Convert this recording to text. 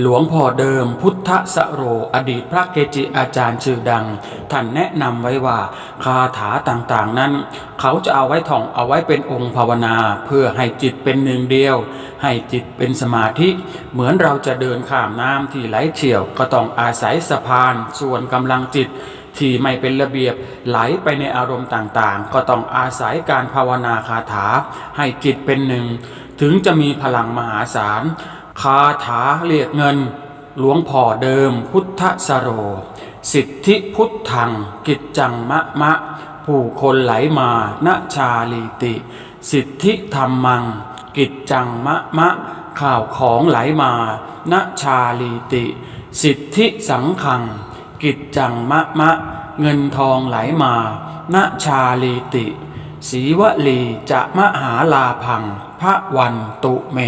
หลวงพ่อเดิมพุทธสโรอดีตพระเกจิอาจารย์ชื่อดัง ท่านแนะนำไว้ว่าคาถาต่างๆนั้น เขาจะเอาไว้ท่องเอาไว้เป็นองค์ภาวนาเพื่อให้จิตเป็นหนึ่งเดียว ให้จิตเป็นสมาธิ เหมือนเราจะเดินข้ามน้ำที่ไหลเชี่ยว ก็ต้องอาศัยสะพาน ส่วนกำลังจิตที่ไม่เป็นระเบียบไหลไปในอารมณ์ต่างๆ ก็ต้องอาศัยการภาวนาคาถา ให้จิตเป็นหนึ่ง ถึงจะมีพลังมหาศาล คาถาเรียกเงิน หลวงพ่อเดิมพุทธสโร สิทธิพุทธัง กิจจังมะมะ ผู้คนไหลมาณชาลีติ สิทธิธรรมัง กิจจังมะมะ ข่าวของไหลมาณชาลีติ สิทธิสังขัง กิจจังมะมะ เงินทองไหลมาณชาลีติสีวลีจะมหาลาพังพระวันตุเม